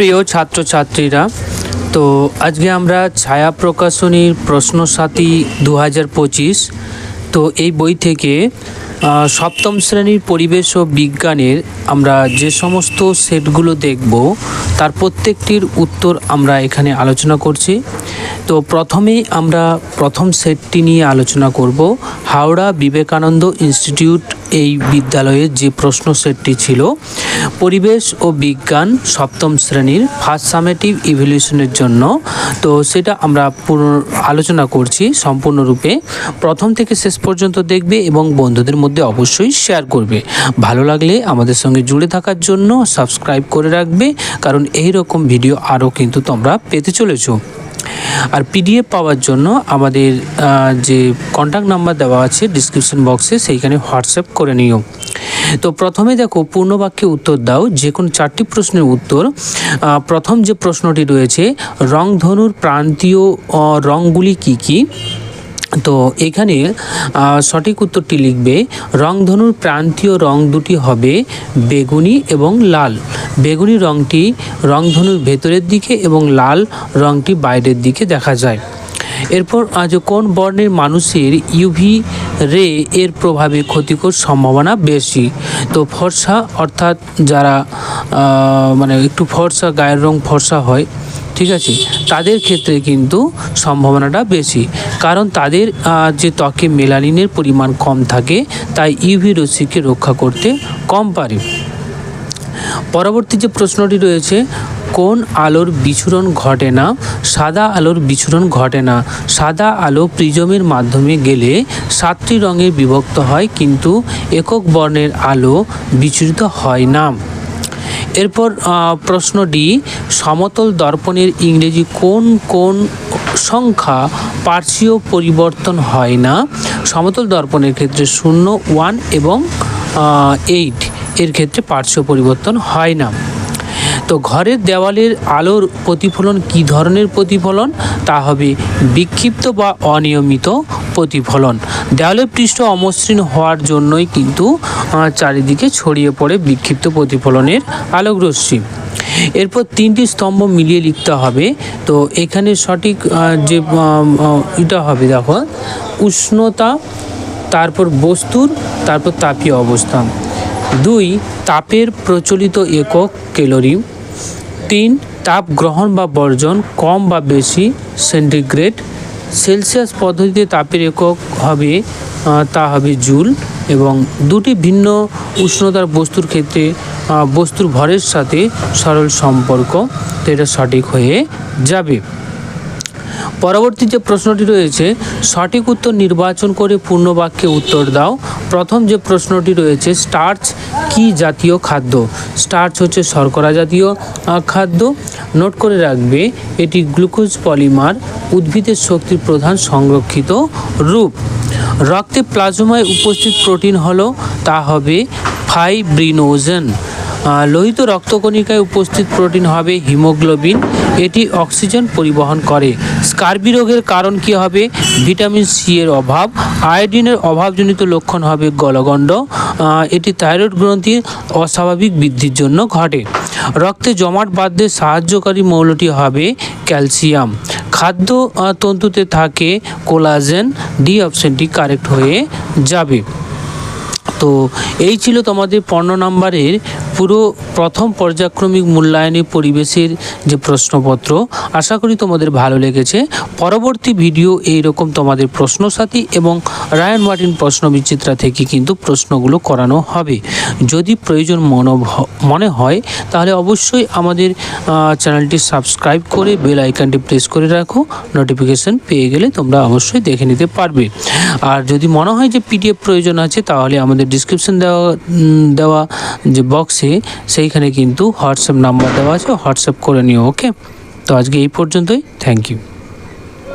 প্রিয় ছাত্রছাত্রীরা, তো আজকে আমরা ছায়া প্রকাশনীর প্রশ্নসাথী দু হাজার পঁচিশ, তো এই বই থেকে সপ্তম শ্রেণির পরিবেশ ও বিজ্ঞানের আমরা যে সমস্ত সেটগুলো দেখব, তার প্রত্যেকটির উত্তর আমরা এখানে আলোচনা করছি। তো প্রথমেই আমরা প্রথম সেটটি নিয়ে আলোচনা করব, হাওড়া বিবেকানন্দ ইনস্টিটিউট এই বিদ্যালয়ের যে প্রশ্ন সেটটি ছিল, পরিবেশ ও বিজ্ঞান সপ্তম শ্রেণির ফার্স্ট সামেটিভ ইভলিউশনের জন্য। তো সেটা আমরা পুরো আলোচনা করছি সম্পূর্ণরূপে। প্রথম থেকে শেষ পর্যন্ত দেখবে এবং বন্ধুদের মধ্যে অবশ্যই শেয়ার করবে। ভালো লাগলে আমাদের সঙ্গে জুড়ে থাকার জন্য সাবস্ক্রাইব করে রাখবে, কারণ এই রকম ভিডিও আরও কিন্তু তোমরা পেতে চলেছো। আর পিডিএফ পাওয়ার জন্য আমাদের যে কন্ট্যাক্ট নাম্বার দেওয়া আছে ডিসক্রিপশন বক্সে সেইখানে হোয়াটসঅ্যাপ করে নিও। তো প্রথমে দেখো পূর্ণবাক্যে উত্তর দাও যে কোনো চারটি প্রশ্নের উত্তর। প্রথম যে প্রশ্নটি রয়েছে, রংধনুর প্রান্তীয় রঙগুলি কী কি কি? তো এখানে সঠিক উত্তরটি লিখবে, রংধনুর প্রান্তীয় রং দুটি হবে বেগুনি এবং লাল। বেগুনি রংটি রংধনুর ভেতরের দিকে এবং লাল রংটি বাইরের দিকে দেখা যায়। এরপর আজ কোন বর্ণের মানুষের ইউভি রে এর প্রভাবে ক্ষতিকর সম্ভাবনা বেশি? তো ফর্সা, অর্থাৎ যারা মানে একটু ফর্সা, গায়ের রং ফর্সা হয় ঠিক আছে? তাদের ক্ষেত্রে কিন্তু সম্ভাবনাটা বেশি। কারণ তাদের যে ত্বকে মেলানিনের পরিমাণ কম থাকে, তাই ইউভি রশ্মিকে রক্ষা করতে কম পারে। পরবর্তী যে প্রশ্নটি রয়েছে, কোন আলোর বিচ্ছুরণ ঘটে না, সাদা আলোর বিচ্ছুরণ ঘটে না? সাদা আলো প্রিজমের মাধ্যমে গেলে সাতটি রঙে বিভক্ত হয়, কিন্তু একক বর্ণের আলো বিচ্ছুরিত হয় না। এরপর আহ, প্রশ্নটি সমতল দর্পণের ইংরেজি কোন কোন সংখ্যা পার্শ্বীয় পরিবর্তন হয় না? সমতল দর্পণের ক্ষেত্রে শূন্য ওয়ান এবং এইট এর ক্ষেত্রে পার্শ্ব পরিবর্তন হয় না। তো ঘরের দেওয়ালের আলোর প্রতিফলন কি ধরনের প্রতিফলন? তা হবে বিক্ষিপ্ত বা অনিয়মিত প্রতিফলন। দেওয়ালের পৃষ্ঠ অমসৃণ হওয়ার জন্যই কিন্তু চারিদিকে ছড়িয়ে পড়ে বিক্ষিপ্ত প্রতিফলনের আলোকরশ্মি। এরপর তিনটি স্তম্ভ মিলিয়ে লিখতে হবে। তো এখানে সঠিক যে এটা হবে দেখো, উষ্ণতা, তারপর বস্তুর, তারপর তাপীয় অবস্থান। দুই, তাপের প্রচলিত একক ক্যালোরি তিন, তাপ গ্রহণ বা বর্জন কম বা বেশি সেন্টিগ্রেড। সেলসিয়াস পদ্ধতিতে তাপের একক হবে তা হবে জুল এবং দুটি ভিন্ন উষ্ণতার বস্তুর ক্ষেত্রে বস্তুর ভরের সাথে সরল সম্পর্ক, তো এটা সঠিক হয়ে যাবে। পরবর্তী যে প্রশ্নটি রয়েছে, সঠিক উত্তর নির্বাচন করে পূর্ণ বাক্যে উত্তর দাও। প্রথম যে প্রশ্নটি রয়েছে, স্টার্চ কি জাতীয় খাদ্য? স্টার্চ হচ্ছে শর্করা জাতীয় খাদ্য। নোট করে রাখবে, এটি গ্লুকোজ পলিমার উদ্ভিদের শক্তির প্রধান সংরক্ষিত রূপ। রক্তে প্লাজমায় উপস্থিত প্রোটিন হলো, তা হবে ফাইব্রিনোজেন। লোহিত রক্তকণিকায় উপস্থিত প্রোটিন হবে হিমোগ্লোবিন। এটি অক্সিজেন পরিবহন করে। স্কার্বি রোগের কারণ কি হবে? ভিটামিন সি এর অভাব। আয়োডিনের অভাবজনিত লক্ষণ হবে গলগণ্ড। এটি থাইরয়েড গ্রন্থির অস্বাভাবিক বৃদ্ধির জন্য ঘটে। রক্তে জমাট বাঁধতে সাহায্যকারী মৌলটি হবে ক্যালসিয়াম। খাদ্য তন্তুতে থাকে কোলাজেন। ডি অপশনটি কারেক্ট হয়ে যাবে। তো এই ছিল তোমাদের পনেরো নম্বরের পুরো প্রথম পর্যায়ক্রমিক মূল্যায়নে পরিবেশের যে প্রশ্নপত্র, আশা করি তোমাদের ভালো লেগেছে। পরবর্তী ভিডিও এই রকম তোমাদের প্রশ্নসাথী এবং রায়ন মার্টিন প্রশ্ন বিচিত্রা থেকে কিন্তু প্রশ্নগুলো করানো হবে। যদি প্রয়োজন মনে হয়, তাহলে অবশ্যই আমাদের চ্যানেলটি সাবস্ক্রাইব করে বেল আইকনটি প্রেস করে রাখো। নোটিফিকেশন পেয়ে গেলে তোমরা অবশ্যই দেখে নিতে পারবে। আর যদি মনে হয় যে পিডিএফ প্রয়োজন আছে, তাহলে আমাদের ডিসক্রিপশন দেওয়া দেওয়া যে বক্সে সেইখানে কিন্তু হোয়াটসঅ্যাপ নাম্বার দেওয়া আছে, হোয়াটসঅ্যাপ করে নিও, ওকে? তো আজকে এই পর্যন্তই, থ্যাংক ইউ।